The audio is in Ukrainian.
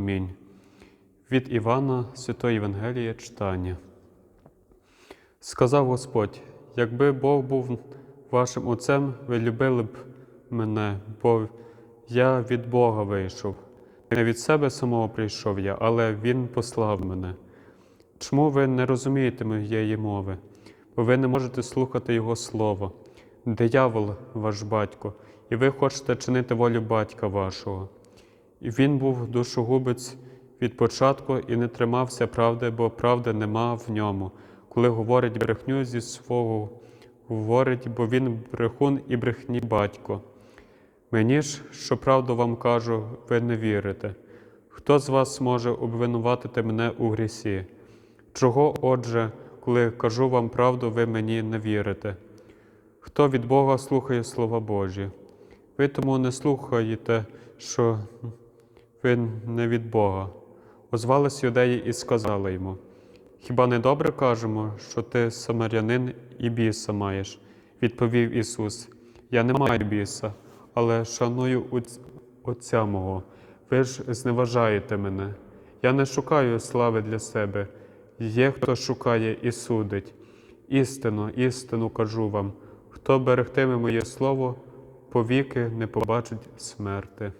Амінь. Від Івана Святої Євангелія читання. Сказав Господь: якби Бог був вашим отцем, ви любили б мене, бо я від Бога вийшов. Не від себе самого прийшов я, але Він послав мене. Чому ви не розумієте моєї мови? Бо ви не можете слухати Його Слово. Диявол ваш батько, і ви хочете чинити волю батька вашого. Він був душогубець від початку і не тримався правди, бо правди нема в ньому. Коли говорить брехню зі свого, говорить, бо він брехун і брехні батько. Мені ж, що правду вам кажу, ви не вірите. Хто з вас може обвинуватити мене у грісі? Чого, отже, коли кажу вам правду, ви мені не вірите? Хто від Бога слухає слова Божі? Ви тому не слухаєте, що ви не від Бога. Озвались юдеї і сказали йому: Хіба не добре кажемо, що ти самарянин і біса маєш? Відповів Ісус: Я не маю біса, але шаную Отця мого. Ви ж зневажаєте мене. Я не шукаю слави для себе. Є хто шукає і судить. Істину, істину кажу вам, хто берегтиме моє слово, повіки не побачить смерти.